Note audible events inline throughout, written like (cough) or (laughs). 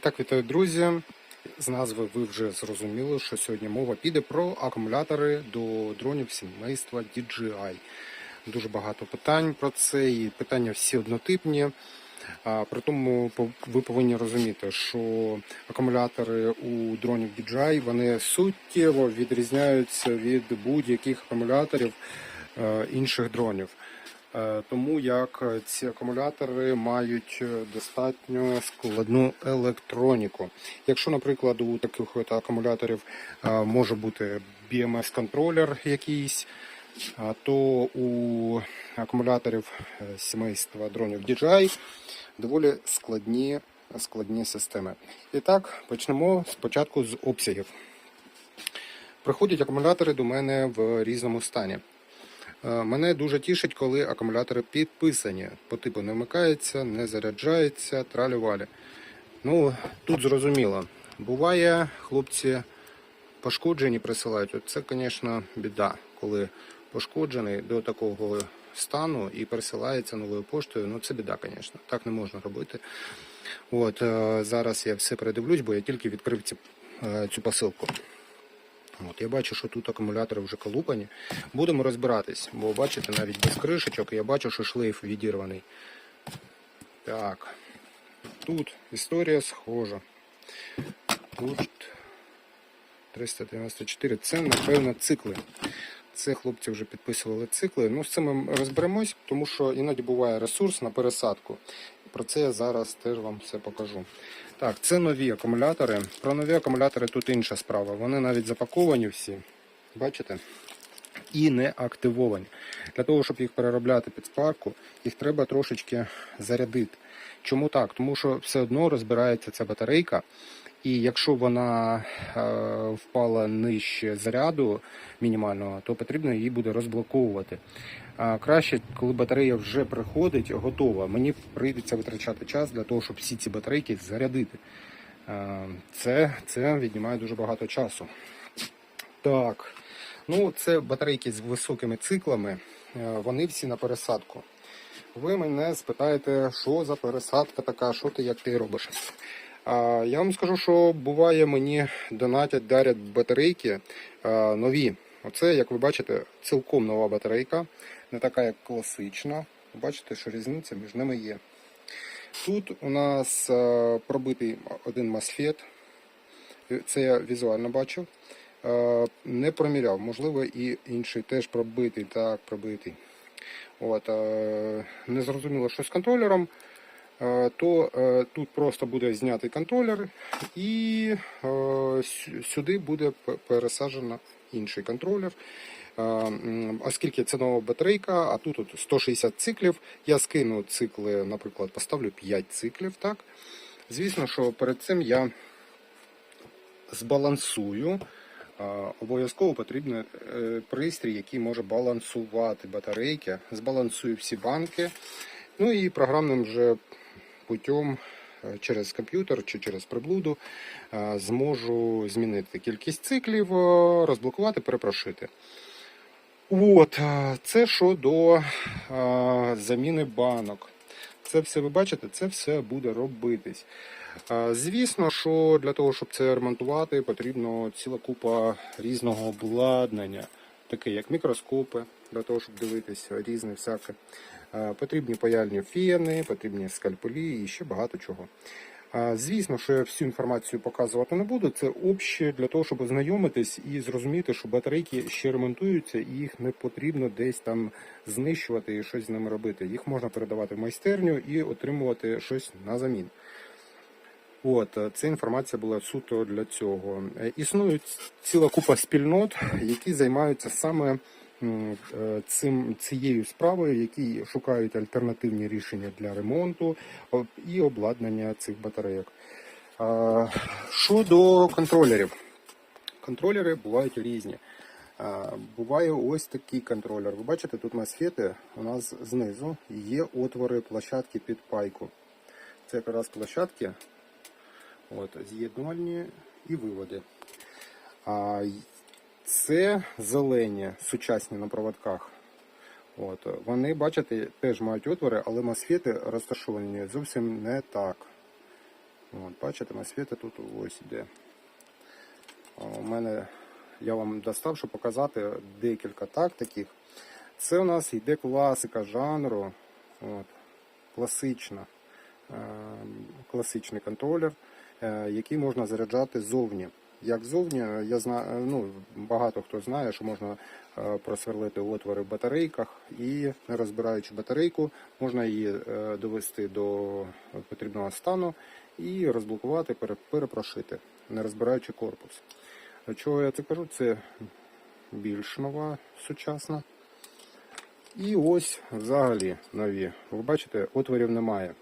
Так, вітаю, друзі. З назви ви вже зрозуміли, що сьогодні мова піде про акумулятори до дронів сімейства DJI. Дуже багато питань про це, і питання всі однотипні. При тому ви повинні розуміти, що акумулятори у дронів DJI вони суттєво відрізняються від будь-яких акумуляторів е, інших дронів. Е, Тому як ці акумулятори мають е, достатньо складну електроніку. Якщо, наприклад, у таких акумуляторів е, може бути BMS-контролер якийсь, то у акумуляторів сімейства дронів DJI доволі складні, складні системи. І так, почнемо спочатку з обсягів. Приходять акумулятори до мене в різному стані. Е, Мене дуже тішить, коли акумулятори підписані. По типу не вмикається, не заряджається, тралювалі. Ну, тут зрозуміло. Буває, хлопці пошкоджені присилають. От Це, звісно, біда, коли пошкоджений до такого стану і пересилається новою поштою. Ну, це біда, звісно. Так не можна робити. От, е, зараз я все передивлюсь, бо я тільки відкрив е, цю посилку. От, я бачу, що тут акумулятори вже колупані. Будемо розбиратись, бо бачите, навіть без кришечок я бачу, що шлейф відірваний. Так. Тут історія схожа. Тут 394. Це, напевно, цикли. Це хлопці вже підписували цикли. Ну, з цим ми розберемось, тому що іноді буває ресурс на пересадку. Про це я зараз теж вам все покажу. Так, це нові акумулятори. Про нові акумулятори тут інша справа. Вони навіть запаковані всі. Бачите? І не активовані. Для того, щоб їх переробляти під спарку, їх треба трошечки зарядити. Чому так? Тому що все одно розбирається ця батарейка, і якщо вона е, впала нижче заряду мінімального, то потрібно її буде розблоковувати. А краще, коли батарея вже приходить, готова. Мені прийдеться витрачати час для того, щоб всі ці батарейки зарядити. Е, Це, це віднімає дуже багато часу. Так, ну це батарейки з високими циклами, е, вони всі на пересадку. Ви мене спитаєте, що за пересадка така, що ти як ти робиш. Я вам скажу, що буває мені донатять, дарять батарейки нові. Оце, як ви бачите, цілком нова батарейка, не така, як класична. Бачите, що різниця між ними є. Тут у нас пробитий один MOSFET. Це я візуально бачив. Не проміряв, можливо, і інший теж пробитий, так, пробитий. От, е, не зрозуміло, що з контролером, то е, тут просто буде знятий контролер, і е, сюди буде пересаджено інший контролер. Е, Оскільки це нова батарейка, а тут от 160 циклів, я скину цикли, наприклад, поставлю 5 циклів. так. Звісно, що перед цим я збалансую. Обов'язково потрібен е, пристрій, який може балансувати батарейки. Збалансую всі банки. Ну і програмним вже путем е, через комп'ютер чи через приблуду е, зможу змінити кількість циклів, е, розблокувати, перепрошити. От, це щодо заміни банок. Це все ви бачите, це все буде робитись. Звісно, що для того, щоб це ремонтувати, потрібно ціла купа різного обладнання, таке як мікроскопи, для того, щоб дивитися різне всяке. А, Потрібні паяльні фени, потрібні скальпелі і ще багато чого. Звісно, що я всю інформацію показувати не буду. Це обще для того, щоб ознайомитись і зрозуміти, що батарейки ще ремонтуються, і їх не потрібно десь там знищувати і щось з ними робити. Їх можна передавати в майстерню і отримувати щось на замін. От е, ця інформація була суто для цього. Е, Існує ціла купа спільнот, які займаються саме е, цим цією справою, які шукають альтернативні рішення для ремонту і обладнання цих батарейок. Щодо контролерів, контролери бувають різні. Буває ось такий контролер. Ви бачите, тут масфети у нас знизу є отвори площадки під пайку. Це якраз площадки, От, з'єднувальні і виводи. Це зелені, сучасні на проводках. От, вони, бачите, теж мають отвори, але мосфети розташовані зовсім не так. От, бачите, масфети тут ось іде. У мене я вам достав, щоб показати декілька так таких. Це у нас йде класика жанру. От, класична, е, класичний контролер, е, який можна заряджати ззовні. Як ззовні, я знаю, ну, багато хто знає, що можна е, просверлити отвори в батарейках і, не розбираючи батарейку, можна її е, довести до потрібного стану і розблокувати, перепрошити, не розбираючи корпус. Чого я це кажу? Це більш нова, сучасна. І ось взагалі нові. Ви бачите, отворів немає.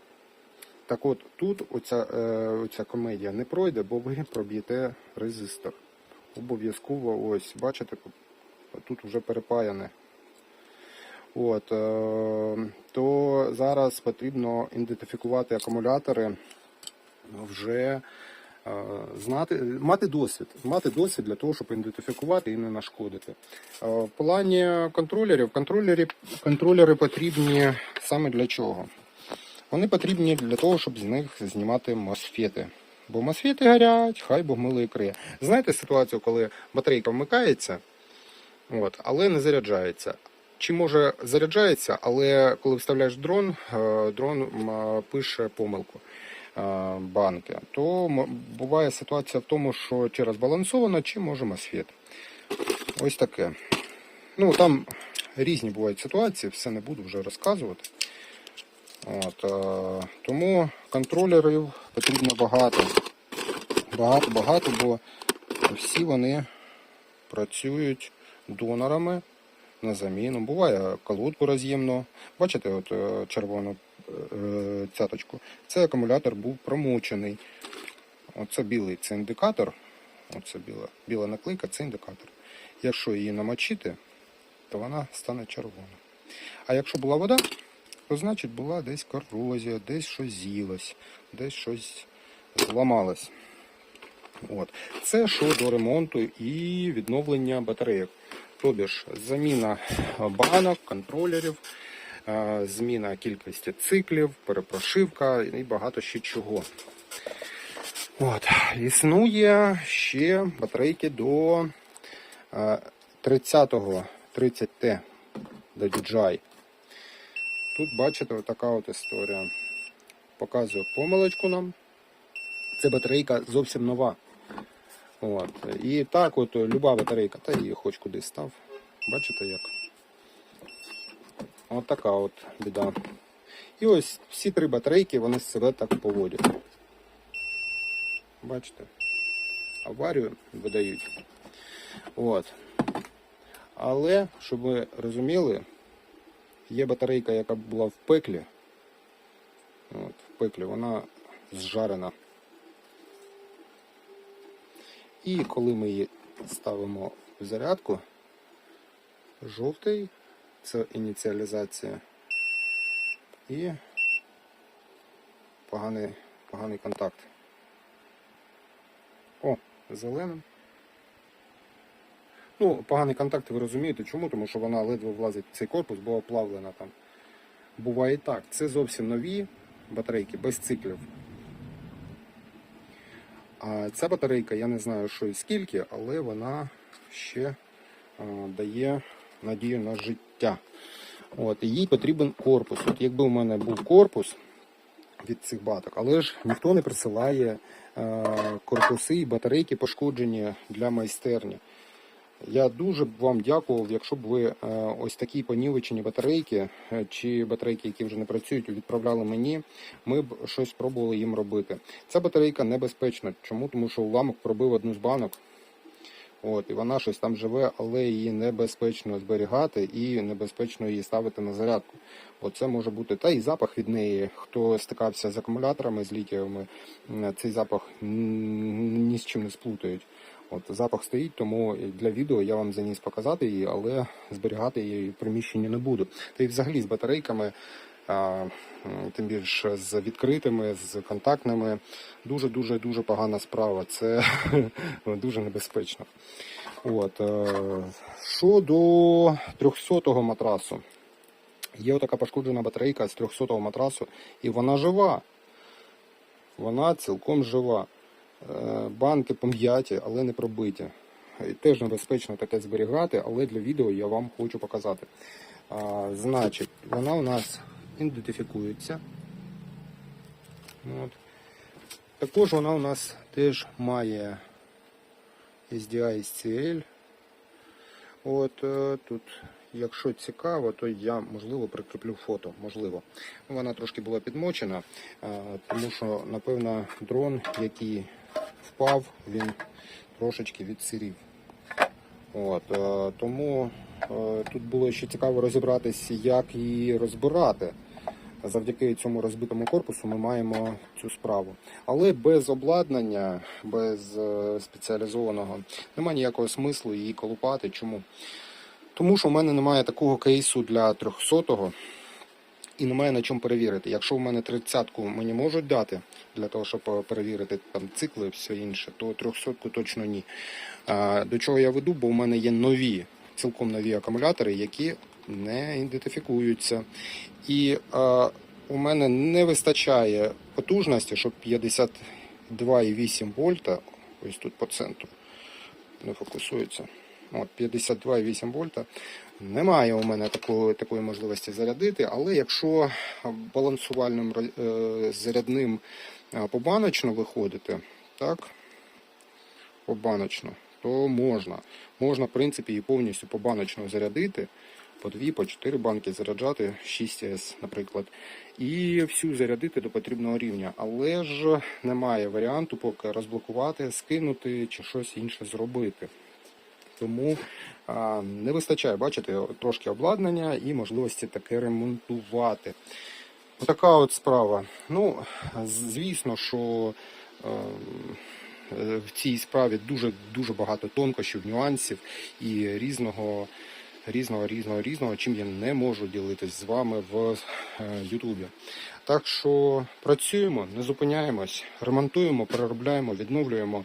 Так от тут оця, е, оця комедія не пройде, бо ви проб'єте резистор. Обов'язково ось, бачите, тут вже перепаяне. От, е, то зараз потрібно ідентифікувати акумулятори вже е, знати, мати досвід, мати досвід для того, щоб ідентифікувати і не нашкодити. В плані контролерів, контролери, контролери потрібні саме для чого? Вони потрібні для того, щоб з них знімати мосфети. Бо мосфети горять, хай Бог милий криє. Знаєте ситуацію, коли батарейка вмикається, от, але не заряджається. Чи може заряджається, але коли вставляєш дрон, е, дрон пише помилку е, банки, то буває ситуація в тому, що чи розбалансовано, чи може мосфет. Ось таке. Ну там різні бувають ситуації, все не буду вже розказувати. От, е, тому контролерів потрібно багато. Багато, багато, бо всі вони працюють донорами на заміну. Буває колодку роз'ємно. Бачите, от е, червону е, цяточку. Цей акумулятор був промучений. Оце білий це індикатор. Оце біла, біла наклейка це індикатор. Якщо її намочити, то вона стане червона. А якщо була вода, то значить була десь корозія, десь щось з'їлось, десь щось зламалось. От. Це щодо ремонту і відновлення батарейок. Тобі ж заміна банок, контролерів, е, зміна кількості циклів, перепрошивка і багато ще чого. От. Існує ще батарейки до е, 30-го, 30T до DJI. Тут бачите, така от історія. Показую помилочку нам. Це батарейка зовсім нова. От. І так от люба батарейка, та її хоч кудись став. Бачите як? От така от біда. І ось всі три батарейки вони себе так поводять. Бачите? Аварію видають. От. Але, щоб ви розуміли, є батарейка, яка була в пеклі. От, в пеклі вона зжарена. І коли ми її ставимо в зарядку, жовтий це ініціалізація і поганий, поганий контакт. О, зеленим. Ну, поганий контакт, ви розумієте, чому? Тому що вона ледве влазить в цей корпус, бо оплавлена там. Буває так. Це зовсім нові батарейки без циклів. А ця батарейка, я не знаю, що і скільки, але вона ще а, дає надію на життя. От, і їй потрібен корпус. От якби у мене був корпус від цих баток, але ж ніхто не присилає е, корпуси і батарейки пошкоджені для майстерні. Я дуже б вам дякував, якщо б ви е, ось такі понівечені батарейки е, чи батарейки, які вже не працюють, відправляли мені. Ми б щось пробували їм робити. Ця батарейка небезпечна. Чому? Тому що уламок пробив одну з банок. От, і вона щось там живе, але її небезпечно зберігати і небезпечно її ставити на зарядку. Бо це може бути та і запах від неї. Хто стикався з акумуляторами, з літіями, цей запах ні з чим не сплутають. От запах стоїть, тому для відео я вам заніс показати її, але зберігати її в приміщенні не буду. Та й взагалі з батарейками, а, тим більше з відкритими, з контактними, дуже дуже дуже погана справа. Це (laughs) дуже небезпечно. От е, щодо 300-го матрасу. Є така пошкоджена батарейка з 300-го матрасу, і вона жива. вона цілком жива. Е, Банки пом'яті, але не пробиті. Теж небезпечно таке зберігати, але для відео я вам хочу показати. А, значить, вона у нас ідентифікується. От. Також вона у нас теж має SDI SCL. От е, тут, якщо цікаво, то я можливо прикріплю фото. Можливо. Вона трошки була підмочена, е, тому що, напевно, дрон, який впав, він трошечки відсирів. От, е, тому е, тут було ще цікаво розібратися, як її розбирати. Завдяки цьому розбитому корпусу ми маємо цю справу. Але без обладнання, без е, спеціалізованого немає ніякого смислу її колупати. Чому? Тому що в мене немає такого кейсу для 300-го і немає на чому перевірити. Якщо в мене 30-ку мені можуть дати для того, щоб е, перевірити там цикли все інше, то 300-ку точно ні. До чого я веду, бо в мене є нові, цілком нові акумулятори, які не ідентифікуються. І у мене не вистачає потужності, щоб 52,8 вольта, ось тут по центру, не фокусується. От 52,8 вольта. Немає у мене такої, такої можливості зарядити, але якщо балансувальним е, зарядним е, побаночно виходити, так, побаночно, то можна. Можна, в принципі, і повністю побаночно зарядити. По дві, по чотири банки заряджати 6С, наприклад, і всю зарядити до потрібного рівня. Але ж немає варіанту поки розблокувати, скинути чи щось інше зробити. Тому не вистачає, бачите, трошки обладнання і можливості таке ремонтувати. Отака от справа. Ну, звісно, що е, в цій справі дуже дуже багато тонкощів, нюансів і різного, різного, різного, різного, чим я не можу ділитись з вами в е, Ютубі. Так що працюємо, не зупиняємось, ремонтуємо, переробляємо, відновлюємо.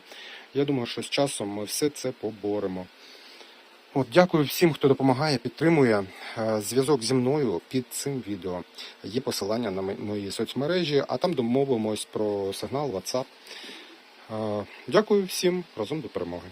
Я думаю, що з часом ми все це поборемо. От, дякую всім, хто допомагає, підтримує. Е, Зв'язок зі мною під цим відео. Є посилання на мої соцмережі, а там домовимось про сигнал WhatsApp. Е, Дякую всім, разом до перемоги.